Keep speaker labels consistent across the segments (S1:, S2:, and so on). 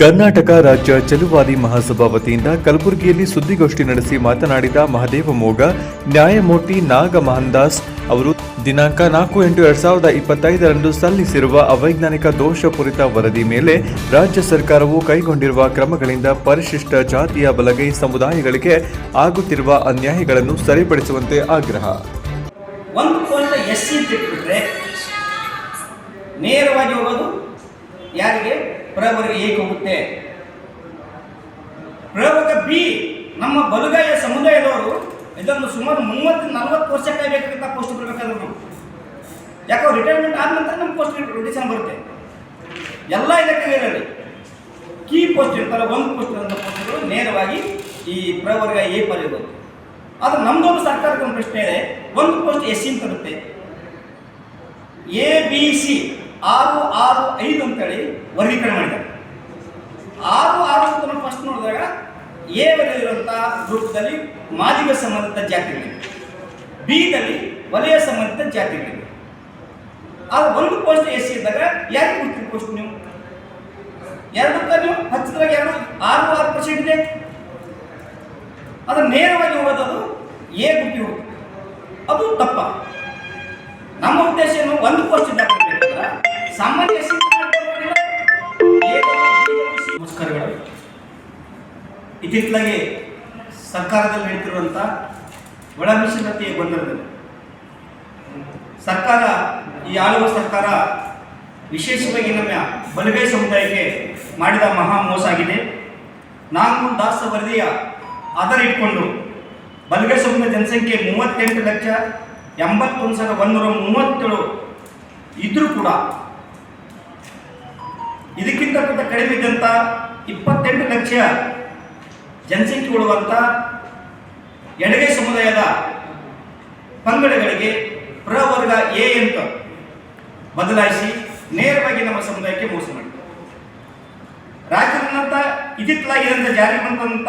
S1: ಕರ್ನಾಟಕ ರಾಜ್ಯ ಚಲುವಾದಿ ಮಹಾಸಭಾ ವತಿಯಿಂದ ಕಲಬುರಗಿಯಲ್ಲಿ ಸುದ್ದಿಗೋಷ್ಠಿ ನಡೆಸಿ ಮಾತನಾಡಿದ ಮಹದೇವ ಮೋಗ, ನ್ಯಾಯಮೂರ್ತಿ ನಾಗ ಮಹನ್ದಾಸ್ ಅವರು, ದಿನಾಂಕ ನಾಲ್ಕು ಎಂಟು ಎರಡ್ ಸಾವಿರದ ಇಪ್ಪತ್ತೈದರಂದು ಸಲ್ಲಿಸಿರುವ ಅವೈಜ್ಞಾನಿಕ ದೋಷಪೂರಿತ ವರದಿ ಮೇಲೆ ರಾಜ್ಯ ಸರ್ಕಾರವು ಕೈಗೊಂಡಿರುವ ಕ್ರಮಗಳಿಂದ ಪರಿಶಿಷ್ಟ ಜಾತಿಯ ಬಲಗೈ ಸಮುದಾಯಗಳಿಗೆ ಆಗುತ್ತಿರುವ ಅನ್ಯಾಯಗಳನ್ನು ಸರಿಪಡಿಸುವಂತೆ ಆಗ್ರಹ.
S2: ನೇರವಾಗಿ ಹೋಗೋದು ಯಾರಿಗೆ? ಪ್ರವರ್ಗ ಎ ಹೋಗುತ್ತೆ? ಪ್ರಯೋಗ ಬಿ ನಮ್ಮ ಬಲುಗಾಯ ಸಮುದಾಯದವರು ಇದನ್ನು ಸುಮಾರು ಮೂವತ್ತು, ನಲವತ್ತು ವರ್ಷ ಕಾಯ್ಬೇಕಂತ ಪೋಸ್ಟ್ ಬರಬೇಕಾದ್ರು ಯಾಕೋ ರಿಟೈರ್ಮೆಂಟ್ ಆದ ನಂತರ ನಮ್ಮ ಪೋಸ್ಟ್ ರಿಟೇಷನ್ ಬರುತ್ತೆ? ಎಲ್ಲ ಇಲಾಖೆಗಳಲ್ಲಿ ಕೀ ಪೋಸ್ಟ್ ಇರ್ತಾರೆ ಒಂದು ಪೋಸ್ಟ್ ಇರೋಂಥ ಪೋಸ್ಟ್ಗಳು ನೇರವಾಗಿ ಈ ಪ್ರವರ್ಗ ಎ ಪಡೆಯೋದು ಅದು ನಮ್ದೊಂದು ಸರ್ಕಾರದ ಒಂದು ಪ್ರಶ್ನೆ ಇದೆ. ಒಂದು ಪೋಸ್ಟ್ ಎಸ್ ಸಿ ಅಂತ ಬರುತ್ತೆ. ಎ ಬಿ ಸಿ ಆರು ಆರು ಐದು ಅಂತೇಳಿ ವರ್ಗೀಕರಣ ಮಾಡಿದ್ದಾರೆ. ಆರು ಆರು ಅಂತ ನಾವು ಫಸ್ಟ್ ನೋಡಿದಾಗ ಎ ಇರುವಂಥ ಗ್ರೂಪ್ದಲ್ಲಿ ಮಾದಿಗ ಸಂಬಂಧಿತ ಜಾತಿಗಳಿವೆ. ಬಿದಲ್ಲಿ ವಲಯ ಸಂಬಂಧಿತ ಜಾತಿಗಳಿವೆ. ಆಗ ಒಂದು ಪೋಸ್ಟ್ ಎಸ್ ಇದ್ದಾಗ ಯಾರು ಕೊಡ್ತೀರಿ ಪೋಸ್ಟ್ ನೀವು? ಎರಡಕ್ಕ ನೀವು ಹಚ್ಚಿದ್ರಾಗ ಎರಡು, ಆರು ಆರು ಪರ್ಸೆಂಟ್ ಇದೆ. ಅದು ನೇರವಾಗಿ ಹೋಗೋದು ಎ ಗುಟ್ಟಿ ಹೋಗುತ್ತೆ ಅದು ತಪ್ಪ. ನಮ್ಮ ಉದ್ದೇಶ ಏನು? ಒಂದು ಪೋಸ್ಟ್ ಇದ್ದಾಗಬೇಕಂದ್ರೆ ಸಾಮಾನ್ಯ ನಮಸ್ಕಾರಗಳು. ಇತ್ತಿತ್ತಲಾಗಿ ಸರ್ಕಾರದಲ್ಲಿ ನಡೀತಿರುವಂಥ ಒಳ ಮೀಸಲಾತಿಯ ಗೊಂದಲದಲ್ಲಿ ಸರ್ಕಾರ, ಈ ಆಳುವ ಸರ್ಕಾರ ವಿಶೇಷವಾಗಿ ನಮ್ಮ ಬಲಗೈ ಸಮುದಾಯಕ್ಕೆ ಮಾಡಿದ ಮಹಾ ಮೋಸ ಆಗಿದೆ. ನಾನು ದಾಸ ವರದಿಯ ಆಧಾರ ಇಟ್ಕೊಂಡು ಬಲಗೈ ಸಮುದಾಯ ಜನಸಂಖ್ಯೆ ಮೂವತ್ತೆಂಟು ಲಕ್ಷ ಎಂಬತ್ತೊಂದು ಸಾವಿರದ ಒಂದೂರ ಮೂವತ್ತೇಳು ಇದ್ರೂ ಕೂಡ ಇದಕ್ಕಿಂತ ಕೂಡ ಕಡಿಮೆ ಇದ್ದಂಥ ಇಪ್ಪತ್ತೆಂಟು ಲಕ್ಷ ಜನಸಂಖ್ಯೆ ಉಳುವಂಥ ಎಡಗೈ ಸಮುದಾಯದ ಪಂಗಡಗಳಿಗೆ ಪ್ರವರ್ಗ ಎ ಅಂತ ಬದಲಾಯಿಸಿ ನೇರವಾಗಿ ನಮ್ಮ ಸಮುದಾಯಕ್ಕೆ ಮೋಸ ಮಾಡಿದೆ ರಾಜ್ಯದಂತ ಇದಿತ್ತಲಾಗಿದ್ದಂಥ ಜಾರಿ ಬಂದಂಥ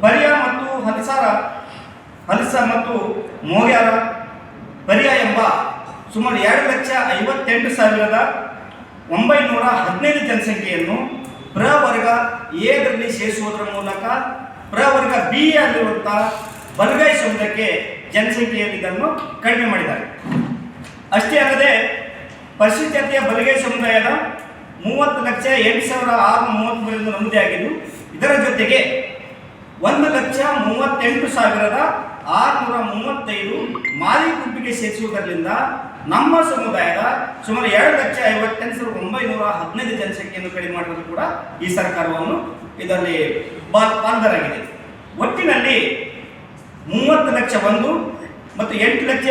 S2: ಪರಿಯ ಮತ್ತು ಹಲಸಾರ ಹಲಸ ಮತ್ತು ಮೋಗ್ಯಾರ ಪರಿಯ ಎಂಬ ಸುಮಾರು ಎರಡು ಲಕ್ಷ ಐವತ್ತೆಂಟು ಸಾವಿರದ ಒಂಬೈನೂರ ಹದಿನೈದು ಜನಸಂಖ್ಯೆಯನ್ನು ಪ್ರವರ್ಗ ಎದರಲ್ಲಿ ಸೇರಿಸುವುದರ ಮೂಲಕ ಪ್ರವರ್ಗ ಬಿ ಅಲ್ಲಿರುವಂಥ ಸಮುದಾಯಕ್ಕೆ ಜನಸಂಖ್ಯೆಯಲ್ಲಿ ಇದನ್ನು ಕಡಿಮೆ ಮಾಡಿದ್ದಾರೆ. ಅಷ್ಟೇ ಅಲ್ಲದೆ ಪರಿಶಿಷ್ಟ ಜಾತಿಯ ಬಲಗೈ ಸಮುದಾಯದ ಮೂವತ್ತು ಲಕ್ಷ ಎಂಟು ಸಾವಿರ ಆರು ಮೂವತ್ತ್ಮೂರರಿಂದ ನಮೂದಿಯಾಗಿದ್ದು ಇದರ ಜೊತೆಗೆ ಒಂದು ಲಕ್ಷ ಮೂವತ್ತೆಂಟು ಸಾವಿರದ ಆರುನೂರ ಮೂವತ್ತೈದು ಮಾಲಿ ಗುಂಪಿಗೆ ಸೇರಿಸುವುದರಿಂದ ನಮ್ಮ ಸಮುದಾಯದ ಸುಮಾರು ಎರಡು ಲಕ್ಷ ಐವತ್ತೆಂಟು ಸಾವಿರದ ಒಂಬೈನೂರ ಹದಿನೈದು ಜನಸಂಖ್ಯೆಯನ್ನು ಕಡಿಮೆ ಮಾಡುವುದು ಕೂಡ ಈ ಸರ್ಕಾರವನ್ನು ಇದರಲ್ಲಿ ಪಾಲ್ದಾರಾಗಿದೆ ಒಟ್ಟಿನಲ್ಲಿ ಮೂವತ್ತು ಲಕ್ಷ ಒಂದು ಮತ್ತು ಎಂಟು ಲಕ್ಷ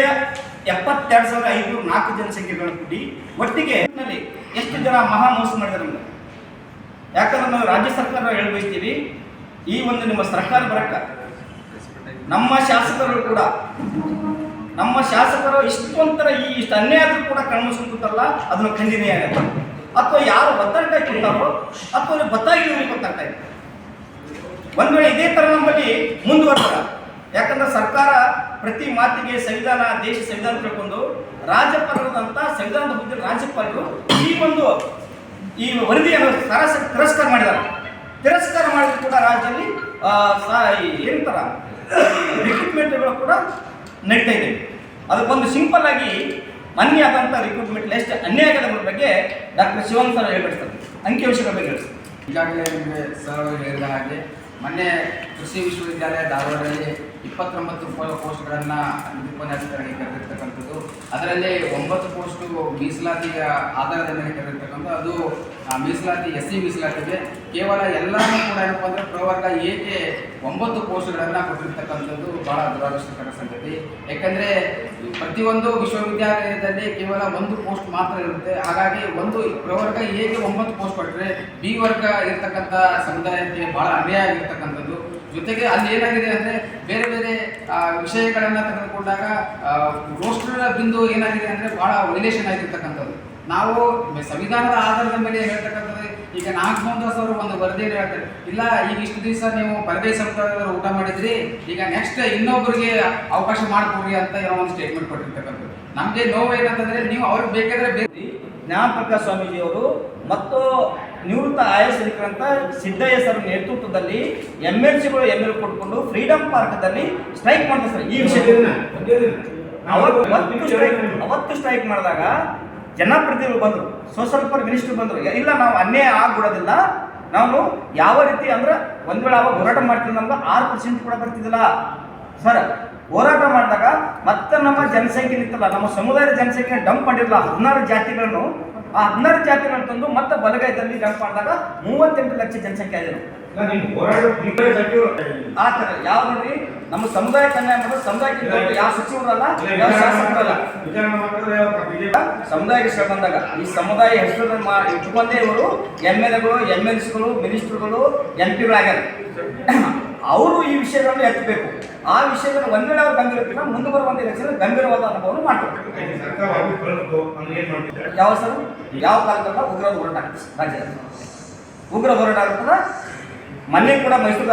S2: ಎಪ್ಪತ್ತೆರಡು ಸಾವಿರದ ಐದು ನಾಲ್ಕು ಜನಸಂಖ್ಯೆಗಳ ಕೂಡಿ ಒಟ್ಟಿಗೆ ಎಷ್ಟು ಜನ ಮಹಾ ಮೋಸ ಮಾಡಿದ್ರು ಯಾಕಂದ್ರೆ ನಾವು ರಾಜ್ಯ ಸರ್ಕಾರ ಹೇಳಿ ಬಯಸ್ತೀವಿ, ಈ ಒಂದು ನಿಮ್ಮ ಸರ್ಕಾರ ಬರಕ್ಕ. ನಮ್ಮ ಶಾಸಕರು ಕೂಡ ನಮ್ಮ ಶಾಸಕರು ಇಷ್ಟೊಂಥರ ಈ ಇಷ್ಟು ಅನ್ಯಾಯ ಆದರೂ ಕೂಡ ಕಣ್ಮುಸ್ಕೊಂಡು ಕೂತಾರಲ್ಲ ಅದನ್ನು ಖಂಡಿನೇ ಆಗುತ್ತೆ. ಅಥವಾ ಯಾರು ಬತ್ತಾಟ ಕೊಡ್ತಾರೋ ಅಥವಾ ಬತ್ತಾಗಿರೋರಿಗೆ ಗೊತ್ತಾಗ್ತಾ ಇದೆ ಒಂದ್ ವೇಳೆ ಇದೇ ತರ ನಮ್ಮಲ್ಲಿ ಮುಂದುವರೆದ ಯಾಕಂದ್ರೆ ಸರ್ಕಾರ ಪ್ರತಿ ಮಾತಿಗೆ ಸಂವಿಧಾನ, ದೇಶ ಸಂವಿಧಾನ ತಿಳ್ಕೊಂಡು ರಾಜ್ಯಪಾಲರಂತ ಸಂವಿಧಾನದ ಹುದ್ದೆ ರಾಜ್ಯಪಾಲರು ಈ ಒಂದು ಈ ವರದಿಯನ್ನು ತಿರಸ್ಕಾರ ಮಾಡಿದ್ದಾರೆ. ತಿರಸ್ಕಾರ ಮಾಡಿದ್ರು ಕೂಡ ರಾಜ್ಯದಲ್ಲಿ ಈ ಏನಂತಾರ ರಿಕ್ರೂಟ್ಮೆಂಟ್ಗಳು ಕೂಡ ನಡೀತಾ ಇದ್ದೇವೆ ಅದಕ್ಕೊಂದು ಸಿಂಪಲ್ ಆಗಿ ಮನ್ಯ ಆದಂಥ ರಿಕ್ರೂಟ್ಮೆಂಟ್ ಲಿಸ್ಟ್ ಅನ್ಯಾಯ ಬಗ್ಗೆ ಡಾಕ್ಟರ್ ಶಿವನ್ ಸರ್ ಹೇಳ್ಬಿಡ್ತಾರೆ. ಅಂಕಿಅಂಶಗಳ ಬಗ್ಗೆ
S3: ಈಗಾಗಲೇ ನಿಮಗೆ ಸರ್ ಹೇಳಿದ ಹಾಗೆ ಮೊನ್ನೆ ಕೃಷಿ ವಿಶ್ವವಿದ್ಯಾಲಯ ಧಾರವಾಡದಲ್ಲಿ ಇಪ್ಪತ್ತೊಂಬತ್ತು ಪೋಸ್ಟ್ಗಳನ್ನು ಉಪನ್ಯಾಸಕರಾಗಿ ಕರೆದಿರ್ತಕ್ಕಂಥದ್ದು. ಅದರಲ್ಲಿ ಒಂಬತ್ತು ಪೋಸ್ಟು ಮೀಸಲಾತಿಯ ಆಧಾರದ ಮೇಲೆ ಕರೆದಿರ್ತಕ್ಕಂಥ ಅದು ಮೀಸಲಾತಿ ಎಸ್ ಸಿ ಮೀಸಲಾತಿಗೆ. ಕೇವಲ ಎಲ್ಲರೂ ಕೂಡ ಏನಪ್ಪ ಅಂದರೆ ಪ್ರವರ್ಗ ಏಕೆ ಒಂಬತ್ತು ಪೋಸ್ಟ್ಗಳನ್ನು ಕೊಟ್ಟಿರ್ತಕ್ಕಂಥದ್ದು ಭಾಳ ದುರಾದೃಷ್ಟಕರ ಸಂಗತಿ. ಯಾಕಂದರೆ ಪ್ರತಿಯೊಂದು ವಿಶ್ವವಿದ್ಯಾಲಯದಲ್ಲಿ ಕೇವಲ ಒಂದು ಪೋಸ್ಟ್ ಮಾತ್ರ ಇರುತ್ತೆ. ಹಾಗಾಗಿ ಒಂದು ಪ್ರವರ್ಗ ಏಕೆ ಒಂಬತ್ತು ಪೋಸ್ಟ್ ಕೊಟ್ಟರೆ ಬಿ ವರ್ಗ ಇರ್ತಕ್ಕಂಥ ಸಮುದಾಯಕ್ಕೆ ಭಾಳ ಅನ್ಯಾಯ ಆಗಿರ್ತಕ್ಕಂಥದ್ದು. ಜೊತೆಗೆ ಅಲ್ಲಿ ಏನಾಗಿದೆ ಅಂದರೆ ಬೇರೆ ಬೇರೆ ವಿಷಯಗಳನ್ನ ತೆಗೆದುಕೊಂಡಾಗ ರೋಸ್ಟರ್ ಬಿಂದು ಏನಾಗಿದೆ ಅಂದರೆ ಬಹಳ ವೈಲೇಷನ್ ಆಗಿರ್ತಕ್ಕಂಥದ್ದು. ನಾವು ಸಂವಿಧಾನದ ಆಧಾರದ ಮೇಲೆ ಹೇಳ್ತಕ್ಕಂಥದ್ದು, ಈಗ ನಾಗಮೋಹನ್ ದಾಸ್ ಅವರು ಒಂದು ವರದಿಯಲ್ಲಿ ಹೇಳ್ತಾರೆ, ಇಲ್ಲ, ಈಗ ಇಷ್ಟು ದಿವಸ ನೀವು ಪರದೇ ಸಮುದಾಯದವರು ಊಟ ಮಾಡಿದ್ರಿ, ಈಗ ನೆಕ್ಸ್ಟ್ ಇನ್ನೊಬ್ಬರಿಗೆ ಅವಕಾಶ ಮಾಡಿಕೊಡ್ರಿ ಅಂತ ಏನೋ ಒಂದು ಸ್ಟೇಟ್ಮೆಂಟ್ ಕೊಟ್ಟಿರ್ತಕ್ಕಂಥದ್ದು. ನಮಗೆ ನೋವು ಏನಂತಂದ್ರೆ ನೀವು ಅವ್ರಿಗೆ ಬೇಕಾದ್ರೆ
S2: ಸ್ವಾಮೀಜಿ ಸ್ವಾಮೀಜಿಯವರು ಮತ್ತು ನಿವೃತ್ತ ಅಧಿಕಾರಂತ ಸಿದ್ದಯ್ಯ ಸರ್ ನೇತೃತ್ವದಲ್ಲಿ ಎಂ ಎಲ್ ಸಿಗಳು ಎಂ ಎಲ್ ಕೊಟ್ಕೊಂಡು ಫ್ರೀಡಂ ಪಾರ್ಕ್ದಲ್ಲಿ ಸ್ಟ್ರೈಕ್ ಮಾಡ್ತಾರೆ ಸರ್. ಈ ವಿಷಯ. ಅವತ್ತು ಸ್ಟ್ರೈಕ್ ಅವತ್ತು ಸ್ಟ್ರೈಕ್ ಮಾಡಿದಾಗ ಜನಪ್ರತಿನಿಧಿಗಳು ಬಂದರು. ಸೋಷಲ್ ಪರ್ ಮಿನಿಸ್ಟರ್ ಬಂದರು. ಇಲ್ಲ ನಾವು ಅನ್ಯಾಯ ಆಗ್ಬಿಡೋದಿಲ್ಲ. ನಾವು ಯಾವ ರೀತಿ ಅಂದ್ರೆ ಒಂದ್ ವೇಳೆ ಅವಾಗ ಹೋರಾಟ ಮಾಡ್ತೀವಿ ನಮ್ಗೆ ಆರು ಪರ್ಸೆಂಟ್ ಕೂಡ ಬರ್ತಿದ್ದಿಲ್ಲ. ಸರ್ ಹೋರಾಟ ಮಾಡಿದಾಗ ಮತ್ತೆ ನಮ್ಮ ಜನಸಂಖ್ಯೆ ನಿಂತಲ್ಲ ನಮ್ಮ ಸಮುದಾಯದ ಜನಸಂಖ್ಯೆ ಡಂಪ್ ಮಾಡಿರಲ್ಲ ಹದಿನಾರು ಜಾತಿಗಳನ್ನು ಆ ಹನ್ನೆರಡು ಜಾತಿಗಳನ್ನು ತಂದು ಮತ್ತೆ ಬಲಗೈದಲ್ಲಿ ಜಂಪ್ ಮಾಡಿದಾಗ ಮೂವತ್ತೆಂಟು ಲಕ್ಷ ಜನಸಂಖ್ಯೆ ಆಗಿದೆ. ಆ ಥರ ಯಾವ ನೋಡ್ರಿ? ನಮ್ಮ ಸಮುದಾಯ ಕನ್ಯಾ ಮಾಡೋದು ಸಮುದಾಯಕ್ಕೆ ಯಾವ ಸಚಿವರಲ್ಲ ಯಾವ ಶಾಸಕರಲ್ಲ ಸಮುದಾಯಕ್ಕೆ ಶ್ರಮ ಬಂದಾಗ ಈ ಸಮುದಾಯ ಹೆಸರು ಇಟ್ಕೊಂಡೇ ಇವರು ಎಂ ಎಲ್ ಎಗಳು ಎಂ ಎಲ್ ಸಿಗಳು ಮಿನಿಸ್ಟರ್ಗಳು ಎಂ ಪಿಗಳಾಗ್ಯಾರ. ಅವರು ಈ ವಿಷಯಗಳನ್ನು ಎತ್ತಬೇಕು ಆ ವಿಷಯದಲ್ಲಿ ಒಂದೇ ಅವರು ಗಂಭೀರ ಮುಂದೆ ಬರುವಂತ ಎಲೆಕ್ಷನ್ ಗಂಭೀರವಾದ ಅನುಭವವನ್ನು ಮಾಡ್ತಾರೆ ಯಾವ ಸರ್? ಯಾವ ಕಾಲದಲ್ಲ ಉಗ್ರ ಹೋರಾಟ ಆಗ್ತದೆ ರಾಜ್ಯದಲ್ಲಿ ಉಗ್ರ ಹೋರಾಟ ಆಗ್ತದ ಮೊನ್ನೆ ಕೂಡ ಮೈಸೂರು